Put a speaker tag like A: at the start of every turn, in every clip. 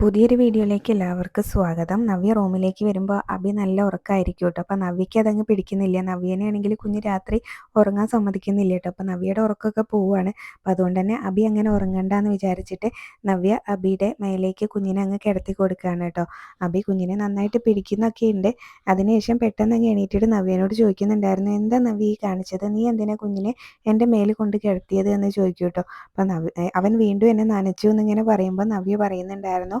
A: പുതിയൊരു വീഡിയോയിലേക്ക് എല്ലാവർക്കും സ്വാഗതം. നവ്യ റൂമിലേക്ക് വരുമ്പോൾ അബി നല്ല ഉറക്കമായിരിക്കും കേട്ടോ അപ്പോൾ നവ്യയ്ക്ക് അതങ്ങ് പിടിക്കുന്നില്ല. നവ്യനെ ആണെങ്കിൽ കുഞ്ഞ് രാത്രി ഉറങ്ങാൻ സമ്മതിക്കുന്നില്ല കേട്ടോ. അപ്പോൾ നവ്യയുടെ ഉറക്കമൊക്കെ പോവുകയാണ് അപ്പോൾ അതുകൊണ്ട് തന്നെ അഭി അങ്ങനെ ഉറങ്ങണ്ടെന്ന് വിചാരിച്ചിട്ട് നവ്യ അബിയുടെ മേലേക്ക് കുഞ്ഞിനെ അങ്ങ് കിടത്തി കൊടുക്കുകയാണ് കേട്ടോ. അബി കുഞ്ഞിനെ നന്നായിട്ട് പിടിക്കുന്നൊക്കെ ഉണ്ട്. അതിനുശേഷം പെട്ടെന്ന് അങ്ങ് എണീറ്റിട്ട് നവ്യനോട് ചോദിക്കുന്നുണ്ടായിരുന്നു എന്താ നവ്യ ഈ കാണിച്ചത്? നീ എന്തിനാ കുഞ്ഞിനെ എന്റെ മേലിൽ കൊണ്ട് കിടത്തിയത്? എന്ന് ചോദിക്കും കേട്ടോ. അപ്പോൾ നവ്യ അവൻ വീണ്ടും എന്നെ നനച്ചു എന്നിങ്ങനെ പറയുമ്പോൾ നവ്യ പറയുന്നുണ്ടായിരുന്നു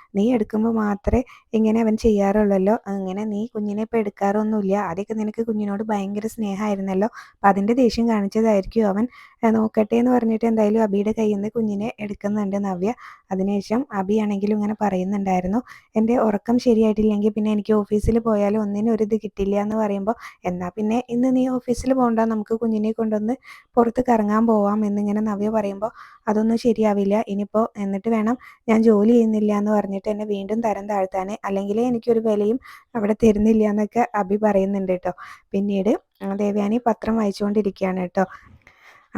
A: നീ എടുക്കുമ്പോൾ മാത്രമേ ഇങ്ങനെ അവൻ ചെയ്യാറുള്ളല്ലോ. അങ്ങനെ നീ കുഞ്ഞിനെ ഇപ്പോൾ എടുക്കാറൊന്നുമില്ല. ആദ്യമൊക്കെ നിനക്ക് കുഞ്ഞിനോട് ഭയങ്കര സ്നേഹമായിരുന്നല്ലോ. അപ്പം അതിന്റെ ദേഷ്യം കാണിച്ചതായിരിക്കും അവൻ. നോക്കട്ടെ എന്ന് പറഞ്ഞിട്ട് എന്തായാലും അബിയുടെ കയ്യിൽ നിന്ന് കുഞ്ഞിനെ എടുക്കുന്നുണ്ട് നവ്യ. അതിനുശേഷം അബി ആണെങ്കിലും ഇങ്ങനെ പറയുന്നുണ്ടായിരുന്നു. എന്റെ ഉറക്കം ശരിയായിട്ടില്ലെങ്കിൽ പിന്നെ എനിക്ക് ഓഫീസിൽ പോയാലും ഒന്നിനും ഒരു ഇത് കിട്ടില്ല എന്ന് പറയുമ്പോൾ എന്നാൽ പിന്നെ ഇന്ന് നീ ഓഫീസിൽ പോകണ്ട നമുക്ക് കുഞ്ഞിനെ കൊണ്ടൊന്ന് പുറത്ത് കറങ്ങാൻ പോവാം എന്നിങ്ങനെ നവ്യ പറയുമ്പോൾ അതൊന്നും ശരിയാവില്ല. ഇനിയിപ്പോൾ എന്നിട്ട് വേണം ഞാൻ ജോലി ചെയ്യുന്നില്ല എന്ന് പറഞ്ഞിട്ട് എന്നെ വീണ്ടും തരം താഴ്ത്താൻ അല്ലെങ്കിൽ എനിക്കൊരു വിലയും അവിടെ തരുന്നില്ല എന്നൊക്കെ അഭി പറയുന്നുണ്ട് കേട്ടോ. പിന്നീട് ദേവയാനി പത്രം വായിച്ചുകൊണ്ടിരിക്കുകയാണ് കേട്ടോ.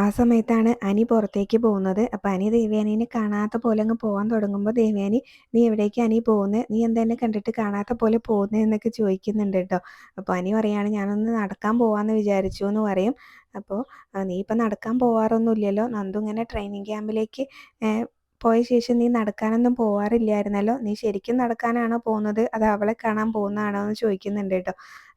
A: ആ സമയത്താണ് അനി പുറത്തേക്ക് പോകുന്നത്. അപ്പം അനി ദേവ്യാനിനെ കാണാത്ത പോലെ അങ്ങ് പോകാൻ തുടങ്ങുമ്പോൾ ദേവയാനി നീ എവിടേക്ക് അനി പോകുന്നത് നീ എന്താ എന്നെ കണ്ടിട്ട് കാണാത്ത പോലെ പോകുന്നത് എന്നൊക്കെ ചോദിക്കുന്നുണ്ട് കേട്ടോ. അപ്പോൾ അനി പറയാണ് ഞാനൊന്ന് നടക്കാൻ പോവാന്ന് വിചാരിച്ചു എന്ന് പറയും. അപ്പോൾ നീ ഇപ്പം നടക്കാൻ പോവാറൊന്നുമില്ലല്ലോ. നന്ദു ഇങ്ങനെ ട്രെയിനിങ് ക്യാമ്പിലേക്ക് പോയ ശേഷം നീ നടക്കാനൊന്നും പോവാറില്ലായിരുന്നല്ലോ? നീ ശരിക്കും നടക്കാനാണോ പോകുന്നത്? അത് അവളെ കാണാൻ പോകുന്നതാണോ എന്ന് ചോദിക്കുന്നുണ്ട് കേട്ടോ.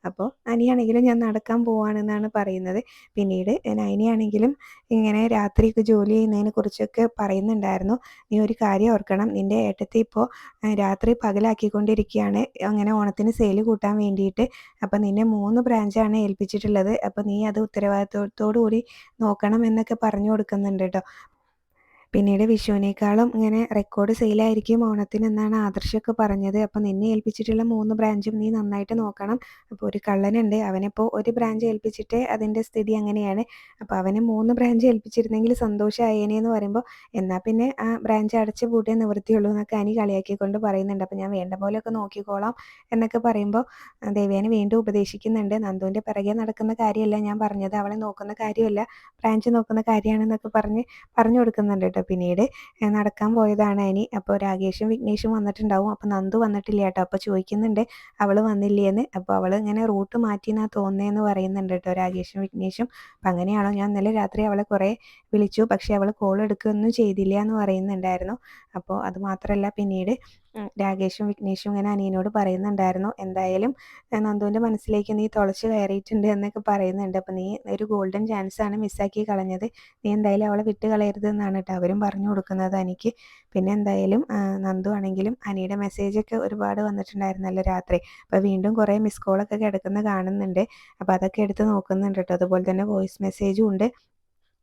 A: അപ്പോൾ അനിയാണെങ്കിലും ഞാൻ നടക്കാൻ പോവാണെന്നാണ് പറയുന്നത്. പിന്നീട് നൈനയാണെങ്കിലും ഇങ്ങനെ രാത്രിയൊക്കെ ജോലി ചെയ്യുന്നതിനെ കുറിച്ചൊക്കെ പറയുന്നുണ്ടായിരുന്നു. നീ ഒരു കാര്യം ഓർക്കണം. നിന്റെ ഏട്ടത്തെ ഇപ്പോൾ രാത്രി പകലാക്കിക്കൊണ്ടിരിക്കുകയാണ്. അങ്ങനെ ഓണത്തിന് സെയിൽ കൂട്ടാൻ വേണ്ടിയിട്ട്. അപ്പോൾ നിന്നെ മൂന്ന് ബ്രാഞ്ചാണ് ഏൽപ്പിച്ചിട്ടുള്ളത്. അപ്പോൾ നീ അത് ഉത്തരവാദിത്വത്തോടു കൂടി നോക്കണം എന്നൊക്കെ പറഞ്ഞു കൊടുക്കുന്നുണ്ട് കേട്ടോ. പിന്നീട് വിഷുവിനേക്കാളും ഇങ്ങനെ റെക്കോർഡ് സെയിലായിരിക്കും ഓണത്തിന് എന്നാണ് ആദർശൊക്കെ പറഞ്ഞത്. അപ്പോൾ നിന്നെ ഏൽപ്പിച്ചിട്ടുള്ള മൂന്ന് ബ്രാഞ്ചും നീ നന്നായിട്ട് നോക്കണം. അപ്പോൾ ഒരു കള്ളനുണ്ട്. അവനിപ്പോൾ ഒരു ബ്രാഞ്ച് ഏൽപ്പിച്ചിട്ട് അതിന്റെ സ്ഥിതി അങ്ങനെയാണ്. അപ്പോൾ അവന് മൂന്ന് ബ്രാഞ്ച് ഏൽപ്പിച്ചിരുന്നെങ്കിൽ സന്തോഷമായേനെ എന്ന് പറയുമ്പോൾ എന്നാൽ പിന്നെ ആ ബ്രാഞ്ച് അടച്ച് പൂട്ടേ നിവൃത്തിയുള്ളൂ എന്നൊക്കെ അനി കളിയാക്കിക്കൊണ്ട് പറയുന്നുണ്ട്. അപ്പോൾ ഞാൻ വേണ്ട പോലെയൊക്കെ നോക്കിക്കോളാം എന്നൊക്കെ പറയുമ്പോൾ ദേവേനെ വീണ്ടും ഉപദേശിക്കുന്നുണ്ട്. നന്ദുവിന്റെ പിറകെ നടക്കുന്ന കാര്യമല്ല ഞാൻ പറഞ്ഞത്. അവളെ നോക്കുന്ന കാര്യമല്ല. ബ്രാഞ്ച് നോക്കുന്ന കാര്യമാണെന്നൊക്കെ പറഞ്ഞ് പറഞ്ഞു കൊടുക്കുന്നുണ്ട് കേട്ടോ. പിന്നീട് നടക്കാൻ പോയതാണ് അനി അപ്പോൾ രാകേഷും വിഘ്നേഷും വന്നിട്ടുണ്ടാവും. അപ്പോൾ നന്ദു വന്നിട്ടില്ല കേട്ടോ. അപ്പോൾ ചോദിക്കുന്നുണ്ട് അവൾ വന്നില്ലേന്ന്? അപ്പോൾ അവൾ ഇങ്ങനെ റൂട്ട് മാറ്റി എന്നാ തോന്നുന്നതെന്ന് പറയുന്നുണ്ട് കേട്ടോ രാകേഷും വിഘ്നേഷും. അപ്പം അങ്ങനെയാണോ? ഞാൻ ഇന്നലെ രാത്രി അവളെ കുറേ വിളിച്ചു. പക്ഷേ അവൾ കോൾ എടുക്കുകയൊന്നും ചെയ്തില്ല എന്ന് പറയുന്നുണ്ടായിരുന്നു. അപ്പോൾ അത് മാത്രമല്ല പിന്നീട് രാകേഷും വിഘ്നേഷും ഇങ്ങനെ അനിയനോട് പറയുന്നുണ്ടായിരുന്നു. എന്തായാലും നന്ദുവിന്റെ മനസ്സിലേക്ക് നീ തുളച്ച് കയറിയിട്ടുണ്ട് എന്നൊക്കെ പറയുന്നുണ്ട്. അപ്പം നീ ഒരു ഗോൾഡൻ ചാൻസ് ആണ് മിസ്സാക്കി കളഞ്ഞത്. നീ എന്തായാലും അവളെ വിട്ട് കളയരുത് എന്നാണ് കേട്ടോ അവരും പറഞ്ഞു കൊടുക്കുന്നത് എനിക്ക് പിന്നെ എന്തായാലും നന്ദു ആണെങ്കിലും അനിയുടെ മെസ്സേജൊക്കെ ഒരുപാട് വന്നിട്ടുണ്ടായിരുന്നല്ലോ രാത്രി. അപ്പോൾ വീണ്ടും കുറേ മിസ് കോളൊക്കെ കിടക്കുന്ന കാണുന്നുണ്ട്. അപ്പോൾ അതൊക്കെ എടുത്ത് നോക്കുന്നുണ്ട് കേട്ടോ അതുപോലെ തന്നെ വോയിസ് മെസ്സേജും ഉണ്ട്.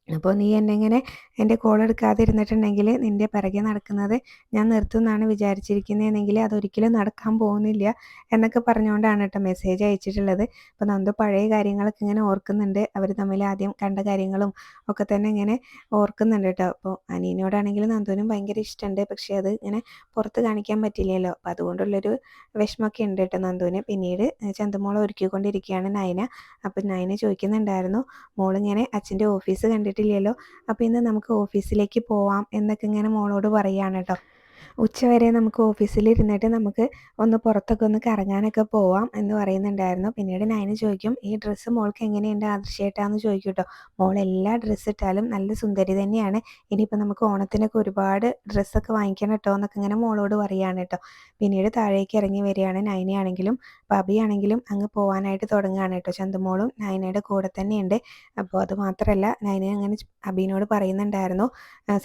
A: അപ്പോൾ നീ എന്നെ ഇങ്ങനെ എന്റെ കോൾ എടുക്കാതെ ഇരുന്നിട്ടുണ്ടെങ്കിൽ നിന്റെ പിറകെ നടക്കുന്നത് ഞാൻ നിർത്തുമെന്നാണ് വിചാരിച്ചിരിക്കുന്നതെങ്കിൽ അതൊരിക്കലും നടക്കാൻ പോകുന്നില്ല എന്നൊക്കെ പറഞ്ഞുകൊണ്ടാണ് കേട്ടോ മെസ്സേജ് അയച്ചിട്ടുള്ളത്. അപ്പോൾ നന്ദു പഴയ കാര്യങ്ങളൊക്കെ ഇങ്ങനെ ഓർക്കുന്നുണ്ട്. അവർ തമ്മിൽ ആദ്യം കണ്ട കാര്യങ്ങളും ഒക്കെ തന്നെ ഇങ്ങനെ ഓർക്കുന്നുണ്ട് കേട്ടോ അപ്പോൾ അനിയനോടാണെങ്കിലും നന്ദുവിനും ഭയങ്കര ഇഷ്ടമുണ്ട് പക്ഷേ അത് ഇങ്ങനെ പുറത്ത് കാണിക്കാൻ പറ്റില്ലല്ലോ. അപ്പോൾ അതുകൊണ്ടുള്ളൊരു വിഷമമൊക്കെ ഉണ്ട് കേട്ടോ നന്ദുവിന്. പിന്നീട് ചന്തമോളെ ഒരുക്കിക്കൊണ്ടിരിക്കുകയാണ് നയന. അപ്പോൾ നയന ചോദിക്കുന്നുണ്ടായിരുന്നു. മോളിങ്ങനെ അച്ഛന്റെ ഓഫീസ് കണ്ടിട്ട് കണ്ടിട്ടില്ലല്ലോ അപ്പോൾ ഇന്ന് നമുക്ക് ഓഫീസിലേക്ക് പോവാം എന്നൊക്കെ ഇങ്ങനെ മോളോട് പറയുകയാണ് കേട്ടോ ഉച്ചവരെ നമുക്ക് ഓഫീസിൽ ഇരുന്നിട്ട് നമുക്ക് ഒന്ന് പുറത്തൊക്കെ ഒന്ന് കറങ്ങാനൊക്കെ പോവാം എന്ന് പറയുന്നുണ്ടായിരുന്നു. പിന്നീട് നയന് ചോദിക്കും ഈ ഡ്രസ്സ് മോൾക്ക് എങ്ങനെയുണ്ട് ആദർശമായിട്ടാന്ന് ചോദിക്കും കേട്ടോ മോൾ എല്ലാ ഡ്രസ്സ് ഇട്ടാലും നല്ല സുന്ദരി തന്നെയാണ്. ഇനിയിപ്പോൾ നമുക്ക് ഓണത്തിനൊക്കെ ഒരുപാട് ഡ്രസ്സൊക്കെ വാങ്ങിക്കണം കേട്ടോ എന്നൊക്കെ ഇങ്ങനെ മോളോട് പറയുകയാണ് കേട്ടോ പിന്നീട് താഴേക്ക് ഇറങ്ങി വരികയാണ് നയനയാണെങ്കിലും. പബിയാണെങ്കിലും അങ്ങ് പോകാനായിട്ട് തുടങ്ങുകയാണ് കേട്ടോ ചന്തുമോളും നയനയുടെ കൂടെ തന്നെയുണ്ട്. അപ്പോൾ അത് മാത്രമല്ല നയന അങ്ങനെ അബീനോട് പറയുന്നുണ്ടായിരുന്നു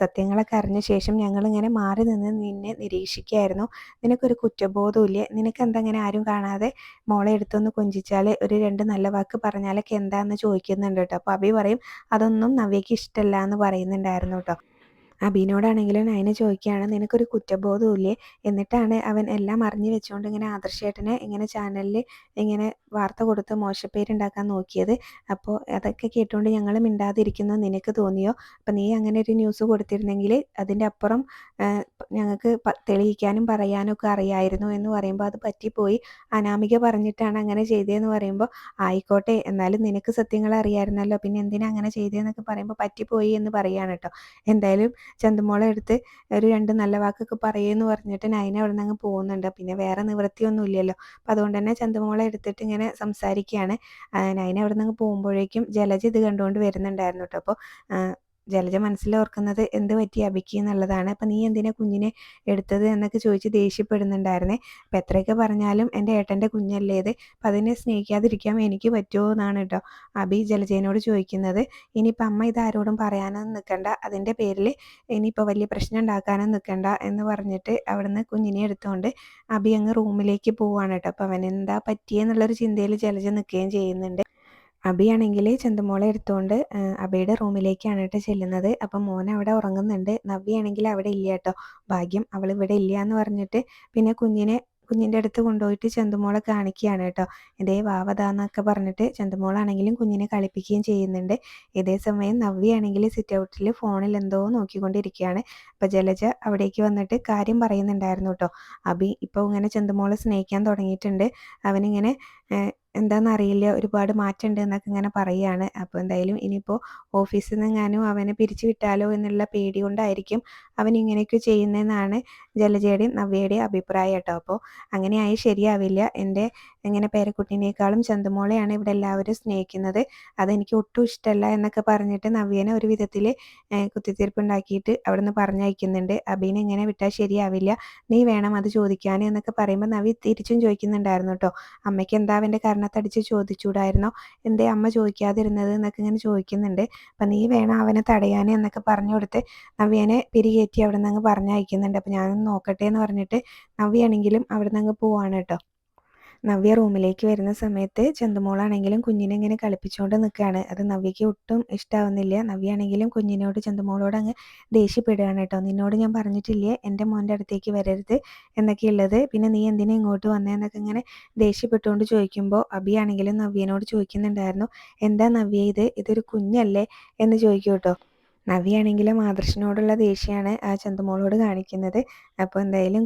A: സത്യങ്ങളൊക്കെ അറിഞ്ഞ ശേഷം ഞങ്ങളിങ്ങനെ മാറി നിന്ന് നിന്നെ നിരീക്ഷിക്കുകയായിരുന്നു. നിനക്കൊരു കുറ്റബോധമില്ലേ നിനക്ക് എന്തങ്ങനെ ആരും കാണാതെ മോളെ എടുത്തൊന്ന് കൊഞ്ചിച്ചാൽ ഒരു രണ്ട് നല്ല വാക്ക് പറഞ്ഞാലൊക്കെ എന്താന്ന് ചോദിക്കുന്നുണ്ട് കേട്ടോ. അപ്പോൾ അബി പറയും അതൊന്നും നവ്യയ്ക്ക് ഇഷ്ടമല്ല എന്ന് പറയുന്നുണ്ടായിരുന്നു കേട്ടോ. അബീനോടാണെങ്കിലും നയന ചോദിക്കുകയാണ് നിനക്കൊരു കുറ്റബോധമില്ലേ എന്നിട്ടാണ് അവൻ എല്ലാം അറിഞ്ഞു വെച്ചുകൊണ്ട് ഇങ്ങനെ ആദർശേട്ടനെ ഇങ്ങനെ ചാനലിൽ ഇങ്ങനെ വാർത്ത കൊടുത്ത് മോശപ്പേരുണ്ടാക്കാൻ നോക്കിയത്. അപ്പോൾ അതൊക്കെ കേട്ടുകൊണ്ട് ഞങ്ങൾ മിണ്ടാതിരിക്കുന്നു നിനക്ക് തോന്നിയോ? അപ്പം നീ അങ്ങനെ ഒരു ന്യൂസ് കൊടുത്തിരുന്നെങ്കിൽ അതിന്റെ അപ്പുറം ഞങ്ങൾക്ക് തെളിയിക്കാനും പറയാനും ഒക്കെ അറിയായിരുന്നു എന്ന് പറയുമ്പോൾ അത് പറ്റിപ്പോയി. അനാമിക പറഞ്ഞിട്ടാണ് അങ്ങനെ ചെയ്തതെന്ന് പറയുമ്പോൾ ആയിക്കോട്ടെ എന്നാലും നിനക്ക് സത്യങ്ങൾ അറിയാമായിരുന്നല്ലോ പിന്നെ എന്തിനാ അങ്ങനെ ചെയ്തതെന്നൊക്കെ പറയുമ്പോൾ പറ്റിപ്പോയി എന്ന് പറയുകയാണ് കേട്ടോ. എന്തായാലും ചന്തുമോളെ എടുത്ത് ഒരു രണ്ട് നല്ല വാക്കൊക്കെ പറയുമെന്ന് പറഞ്ഞിട്ട് നൈന അവിടെ നിന്ന് അങ്ങ് പോകുന്നുണ്ട്. പിന്നെ വേറെ നിവൃത്തിയൊന്നും ഇല്ലല്ലോ അപ്പം അതുകൊണ്ട് തന്നെ ചന്തുമോളെ എടുത്തിട്ട് ഇങ്ങനെ സംസാരിക്കുകയാണ്. നൈന അവിടെ നിന്ന് പോകുമ്പോഴേക്കും ജലജ ഇത് കണ്ടുകൊണ്ട് വരുന്നുണ്ടായിരുന്നു കേട്ടോ. അപ്പോൾ ജലജ മനസ്സിൽ ഓർക്കുന്നത് എന്ത് പറ്റി അബിക്ക് എന്നുള്ളതാണ്. അപ്പം നീ എന്തിനാ കുഞ്ഞിനെ എടുത്തത് എന്നൊക്കെ ചോദിച്ച് ദേഷ്യപ്പെടുന്നുണ്ടായിരുന്നേ. അപ്പം എത്രയൊക്കെ പറഞ്ഞാലും എന്റെ ഏട്ടന്റെ കുഞ്ഞല്ലേ ഇത്. അപ്പം അതിനെ സ്നേഹിക്കാതിരിക്കാൻ എനിക്ക് പറ്റുമോ എന്നാണ് കേട്ടോ അബി ജലജയനോട് ചോദിക്കുന്നത്. ഇനിയിപ്പം അമ്മ ഇത് ആരോടും പറയാനൊന്നും നിൽക്കണ്ട അതിന്റെ പേരിൽ ഇനിയിപ്പോൾ വലിയ പ്രശ്നം ഉണ്ടാക്കാനും നിൽക്കണ്ട എന്ന് പറഞ്ഞിട്ട് അവിടുന്ന് കുഞ്ഞിനെ എടുത്തുകൊണ്ട് അബി അങ്ങ് റൂമിലേക്ക് പോവാണ് കേട്ടോ അപ്പം അവൻ എന്താ പറ്റിയെന്നുള്ളൊരു ചിന്തയിൽ ജലജ നിൽക്കുകയും ചെയ്യുന്നുണ്ട്. അബിയാണെങ്കിൽ ചന്തുമോളെ എടുത്തുകൊണ്ട് അബിയുടെ റൂമിലേക്കാണ് കേട്ടോ ചെല്ലുന്നത്. അപ്പം മോൻ അവിടെ ഉറങ്ങുന്നുണ്ട്. നവ്യാണെങ്കിൽ അവിടെ ഇല്ല കേട്ടോ. ഭാഗ്യം അവൾ ഇവിടെ ഇല്ല എന്ന് പറഞ്ഞിട്ട് പിന്നെ കുഞ്ഞിനെ കുഞ്ഞിന്റെ അടുത്ത് കൊണ്ടുപോയിട്ട് ചന്തുമോളെ കാണിക്കുകയാണ് കേട്ടോ. ഇതേ വാവതാന്നൊക്കെ പറഞ്ഞിട്ട് ചന്തുമോളാണെങ്കിലും കുഞ്ഞിനെ കളിപ്പിക്കുകയും ചെയ്യുന്നുണ്ട്. ഇതേ സമയം നവ്യാണെങ്കിൽ സിറ്റ് ഔട്ടിൽ ഫോണിൽ എന്തോ നോക്കിക്കൊണ്ടിരിക്കുകയാണ്. അപ്പോൾ ജലജ അവിടേക്ക് വന്നിട്ട് കാര്യം പറയുന്നുണ്ടായിരുന്നു കേട്ടോ. അബി ഇപ്പോൾ ഇങ്ങനെ ചന്തുമോളെ സ്നേഹിക്കാൻ തുടങ്ങിയിട്ടുണ്ട്. അവനിങ്ങനെ എന്താണെന്നറിയില്ല ഒരുപാട് മാറ്റമുണ്ട് എന്നൊക്കെ ഇങ്ങനെ പറയുകയാണ് അപ്പോൾ എന്തായാലും ഇനിയിപ്പോൾ ഓഫീസിൽ നിന്നെങ്ങാനും അവനെ പിരിച്ചു വിട്ടാലോ എന്നുള്ള പേടി കൊണ്ടായിരിക്കും അവൻ ഇങ്ങനെയൊക്കെ ചെയ്യുന്നതെന്നാണ് ജലജയുടെയും നവ്യയുടെയും അഭിപ്രായം കേട്ടോ. അപ്പോൾ അങ്ങനെയായി ശരിയാവില്ല. എന്റെ ഇങ്ങനെ പേരക്കുട്ടീനേക്കാളും ചന്തുമോളെയാണ് ഇവിടെ എല്ലാവരും സ്നേഹിക്കുന്നത്. അതെനിക്ക് ഒട്ടും ഇഷ്ടമല്ല എന്നൊക്കെ പറഞ്ഞിട്ട് നവ്യനെ ഒരു വിധത്തിൽ കുത്തിത്തീർപ്പുണ്ടാക്കിയിട്ട് അവിടെ നിന്ന് പറഞ്ഞയക്കുന്നുണ്ട്. അബീനെ ഇങ്ങനെ വിട്ടാൽ ശരിയാവില്ല. നീ വേണം അത് ചോദിക്കാൻ എന്നൊക്കെ പറയുമ്പോൾ നവി തിരിച്ചും ചോദിക്കുന്നുണ്ടായിരുന്നു കേട്ടോ. അമ്മയ്ക്ക് എന്താ അവന്റെ കർണത്തടിച്ച് ചോദിച്ചൂടായിരുന്നോ? എന്തേ അമ്മ ചോദിക്കാതിരുന്നത് എന്നൊക്കെ ഇങ്ങനെ ചോദിക്കുന്നുണ്ട്. അപ്പം നീ വേണം അവനെ തടയാൻ എന്നൊക്കെ പറഞ്ഞു കൊടുത്ത് നവ്യനെ പിരികേറ്റി അവിടെ നിന്ന് അങ്ങ് പറഞ്ഞയക്കുന്നുണ്ട്. അപ്പം ഞാനൊന്ന് നോക്കട്ടെ എന്ന് പറഞ്ഞിട്ട് നവ്യാണെങ്കിലും അവിടെ നിന്ന് അങ്ങ് പോവാണ് കേട്ടോ. നവ്യ റൂമിലേക്ക് വരുന്ന സമയത്ത് ചന്തുമോളാണെങ്കിലും കുഞ്ഞിനെ ഇങ്ങനെ കളിപ്പിച്ചുകൊണ്ട് നിൽക്കുകയാണ് അത് നവ്യയ്ക്ക് ഒട്ടും ഇഷ്ടാവുന്നില്ല. നവ്യ ആണെങ്കിലും കുഞ്ഞിനോട് ചന്തുമോളോട് അങ്ങ് ദേഷ്യപ്പെടുകയാണ് കേട്ടോ. നിന്നോട് ഞാൻ പറഞ്ഞിട്ടില്ലേ? എന്റെ മോന്റെ അടുത്തേക്ക് വരരുത് എന്നൊക്കെയുള്ളത്. പിന്നെ നീ എന്തിനാ ഇങ്ങോട്ട് വന്നതെന്നൊക്കെ ഇങ്ങനെ ദേഷ്യപ്പെട്ടുകൊണ്ട് ചോദിക്കുമ്പോൾ അബി ആണെങ്കിലും നവ്യനോട് ചോദിക്കുന്നുണ്ടായിരുന്നു എന്താ നവ്യ ഇത്? ഇതൊരു കുഞ്ഞല്ലേ? എന്ന് ചോദിക്കും കേട്ടോ. നവിയാണെങ്കിലും ആദർശിനോടുള്ള ദേഷ്യമാണ് ആ ചന്തുമോളോട് കാണിക്കുന്നത്. അപ്പോൾ എന്തായാലും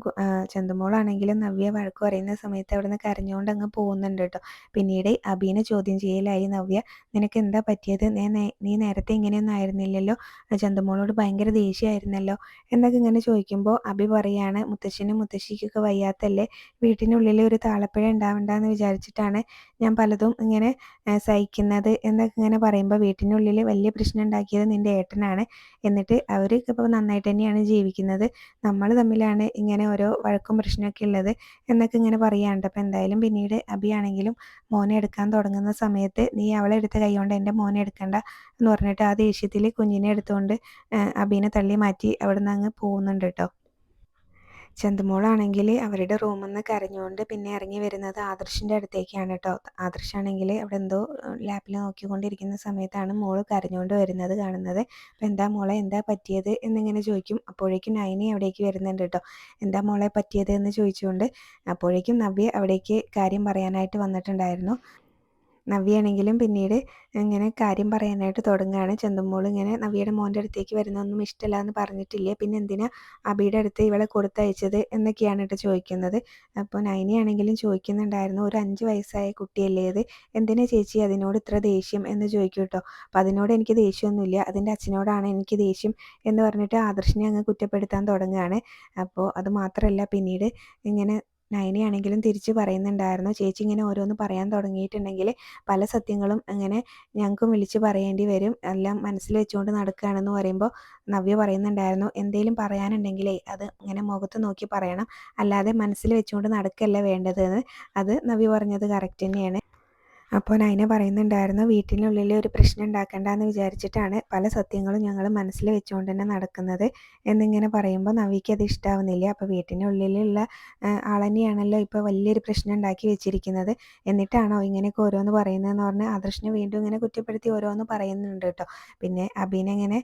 A: ചന്തുമോളാണെങ്കിലും നവ്യ വഴക്ക് പറയുന്ന സമയത്ത് അവിടെ നിന്ന് കരഞ്ഞുകൊണ്ട് അങ്ങ് പോകുന്നുണ്ട് കേട്ടോ. പിന്നീട് അബീനെ ചോദ്യം ചെയ്യലായി നവ്യ നിനക്ക് എന്താ പറ്റിയത്? നീ നേരത്തെ ഇങ്ങനെയൊന്നും ആയിരുന്നില്ലല്ലോ? ചന്തുമോളോട് ഭയങ്കര ദേഷ്യമായിരുന്നല്ലോ? എന്നൊക്കെ ഇങ്ങനെ ചോദിക്കുമ്പോൾ അബി പറയാണ് മുത്തശ്ശനും മുത്തശ്ശിക്കൊക്കെ വയ്യാത്തല്ലേ? വീട്ടിനുള്ളിൽ ഒരു താളപ്പിഴ ഉണ്ടാവണ്ടെന്ന് വിചാരിച്ചിട്ടാണ് ഞാൻ പലതും ഇങ്ങനെ സഹിക്കുന്നത് എന്നൊക്കെ ഇങ്ങനെ പറയുമ്പോൾ വീട്ടിനുള്ളിൽ വലിയ പ്രശ്നം ഉണ്ടാക്കിയത് നിന്റെ ഏട്ടനാണ്. ആണ് എന്നിട്ട് അവർ ഇപ്പോൾ നന്നായിട്ട് തന്നെയാണ് ജീവിക്കുന്നത്. നമ്മൾ തമ്മിലാണ് ഇങ്ങനെ ഓരോ വഴക്കും പ്രശ്നമൊക്കെ ഉള്ളത് എന്നൊക്കെ ഇങ്ങനെ പറയാണ്ട് അപ്പോൾ എന്തായാലും പിന്നീട് അബിയാണെങ്കിലും മോനെ എടുക്കാൻ തുടങ്ങുന്ന സമയത്ത് നീ അവളെ എടുത്ത കൈകൊണ്ട് എന്റെ മോനെ എടുക്കണ്ട എന്ന് പറഞ്ഞിട്ട് ആ ദേഷ്യത്തിൽ കുഞ്ഞിനെ എടുത്തുകൊണ്ട് അബീനെ തള്ളി മാറ്റി അവിടെ നിന്ന് അങ്ങ് പോകുന്നുണ്ട് കേട്ടോ. ചന്തുമോളാണെങ്കിൽ അവരുടെ റൂമിൽ നിന്ന് കരഞ്ഞുകൊണ്ട് പിന്നെ ഇറങ്ങി വരുന്നത് ആദർശിന്റെ അടുത്തേക്കാണ് കേട്ടോ ആദർശാണെങ്കിൽ അവിടെ എന്തോ ലാപ്പിൽ നോക്കിക്കൊണ്ടിരിക്കുന്ന സമയത്താണ് മോൾ കരഞ്ഞുകൊണ്ട് വരുന്നത് കാണുന്നത്. അപ്പോൾ എന്താ മോളെ എന്താ പറ്റിയത് എന്നിങ്ങനെ ചോദിക്കും. അപ്പോഴേക്കും നയനി അവിടേക്ക് വരുന്നുണ്ട് കേട്ടോ എന്താ മോളെ പറ്റിയത് എന്ന് ചോദിച്ചുകൊണ്ട് അപ്പോഴേക്കും നവ്യ അവിടേക്ക് കാര്യം പറയാനായിട്ട് വന്നിട്ടുണ്ടായിരുന്നു. നവ്യാണെങ്കിലും പിന്നീട് ഇങ്ങനെ കാര്യം പറയാനായിട്ട് തുടങ്ങുകയാണ്. ചെന്തമ്മോൾ ഇങ്ങനെ നവ്യയുടെ മോന്റെ അടുത്തേക്ക് വരുന്നൊന്നും ഇഷ്ടമല്ല എന്ന് പറഞ്ഞിട്ടില്ല. പിന്നെ എന്തിനാ അബിയുടെ അടുത്ത് ഇവളെ കൊടുത്തയച്ചത് എന്നൊക്കെയാണ് കേട്ടോ ചോദിക്കുന്നത്. അപ്പോൾ നൈനിയാണെങ്കിലും ചോദിക്കുന്നുണ്ടായിരുന്നു ഒരു അഞ്ച് വയസ്സായ കുട്ടിയല്ലേ ഇത്? എന്തിനാ ചേച്ചി അതിനോട് ഇത്ര ദേഷ്യം? എന്ന് ചോദിക്കും കേട്ടോ. അപ്പം അതിനോട് എനിക്ക് ദേഷ്യമൊന്നുമില്ല. അതിന്റെ അച്ഛനോടാണ് എനിക്ക് ദേഷ്യം എന്ന് പറഞ്ഞിട്ട് ആദർശിനെ അങ്ങ് കുറ്റപ്പെടുത്താൻ തുടങ്ങുകയാണ്. അപ്പോൾ അത് മാത്രമല്ല പിന്നീട് ഇങ്ങനെ നയനയാണെങ്കിലും തിരിച്ച് പറയുന്നുണ്ടായിരുന്നു. ചേച്ചി ഇങ്ങനെ ഓരോന്ന് പറയാൻ തുടങ്ങിയിട്ടുണ്ടെങ്കിൽ പല സത്യങ്ങളും അങ്ങനെ ഞങ്ങൾക്കും വിളിച്ച് പറയേണ്ടി വരും. എല്ലാം മനസ്സിൽ വെച്ചുകൊണ്ട് നടക്കുകയാണെന്ന് പറയുമ്പോൾ നവ്യ പറയുന്നുണ്ടായിരുന്നു എന്തെങ്കിലും പറയാനുണ്ടെങ്കിലേ അത് ഇങ്ങനെ മുഖത്ത് നോക്കി പറയണം. അല്ലാതെ മനസ്സിൽ വെച്ചുകൊണ്ട് നടക്കല്ല വേണ്ടതെന്ന് അത് നവ്യ പറഞ്ഞത് കറക്റ്റ് തന്നെയാണ്. അപ്പോൾ നൈന പറയുന്നുണ്ടായിരുന്നു വീട്ടിനുള്ളിൽ ഒരു പ്രശ്നം ഉണ്ടാക്കണ്ടെന്ന് വിചാരിച്ചിട്ടാണ് പല സത്യങ്ങളും ഞങ്ങൾ മനസ്സിൽ വെച്ചുകൊണ്ട് തന്നെ നടക്കുന്നത് എന്നിങ്ങനെ പറയുമ്പോൾ നവിക്ക് അത് ഇഷ്ടാവുന്നില്ല. അപ്പോൾ വീട്ടിനുള്ളിലുള്ള ആളന്നെയാണല്ലോ ഇപ്പോൾ വലിയൊരു പ്രശ്നം ഉണ്ടാക്കി വെച്ചിരിക്കുന്നത്. എന്നിട്ടാണോ ഇങ്ങനെയൊക്കെ ഓരോന്ന് പറയുന്നതെന്ന് പറഞ്ഞ് ആദർശിനെ വീണ്ടും ഇങ്ങനെ കുറ്റപ്പെടുത്തി ഓരോന്ന് പറയുന്നുണ്ട് കേട്ടോ. പിന്നെ അബീനെങ്ങനെ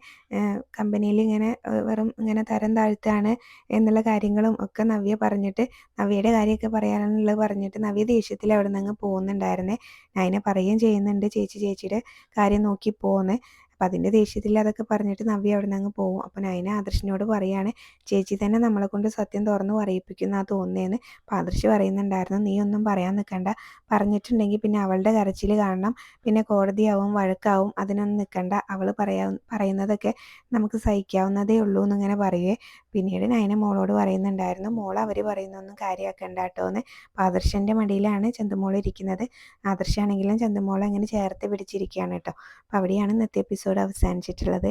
A: കമ്പനിയിൽ ഇങ്ങനെ വെറും ഇങ്ങനെ തരം താഴ്ത്താണ് എന്നുള്ള കാര്യങ്ങളും ഒക്കെ നവ്യ പറഞ്ഞിട്ട് നവ്യയുടെ കാര്യമൊക്കെ പറയാനുള്ളത് പറഞ്ഞിട്ട് നവ്യ ദേഷ്യത്തിൽ അവിടെ നിന്ന് അങ്ങ് പോകുന്നുണ്ടായിരുന്നേ. നയന പറയുകയും ചെയ്യുന്നുണ്ട്. ചേച്ചി ചേച്ചിയുടെ കാര്യം നോക്കി പോകുന്നത് അപ്പം അതിന്റെ ദേഷ്യത്തിൽ അതൊക്കെ പറഞ്ഞിട്ട് നവ്യ അവിടെ നിന്ന് അങ്ങ് പോകും അപ്പം നയന ആദർശിനോട് പറയാണ് ചേച്ചി തന്നെ നമ്മളെ കൊണ്ട് സത്യം തുറന്നു പറയിപ്പിക്കുന്ന ആ തോന്നിയെന്ന് അപ്പം ആദർശ് പറയുന്നുണ്ടായിരുന്നു നീ ഒന്നും പറയാൻ നിൽക്കണ്ട പറഞ്ഞിട്ടുണ്ടെങ്കിൽ പിന്നെ അവളുടെ കരച്ചിൽ കാണണം. പിന്നെ കോടതിയാവും വഴക്കാവും അതിനൊന്നും നിൽക്കണ്ട അവൾ പറയാ പറയുന്നതൊക്കെ നമുക്ക് സഹിക്കാവുന്നതേ ഉള്ളൂ എന്നിങ്ങനെ പറയുവേ. പിന്നീട് നയന മോളോട് പറയുന്നുണ്ടായിരുന്നു മോൾ അവർ പറയുന്നൊന്നും കാര്യമാക്കണ്ട കേട്ടോ എന്ന് അപ്പം ആദർശന്റെ മടിയിലാണ് ചന്തുമോൾ ഇരിക്കുന്നത്. ആദർശാണെങ്കിലും ചന്തുമോൾ അങ്ങനെ ചേർത്ത് പിടിച്ചിരിക്കുകയാണ് കേട്ടോ. അപ്പം അവിടെയാണ് ഇന്നത്തെ എപ്പിസോഡ് അവസാനിച്ചിട്ടുള്ളത്.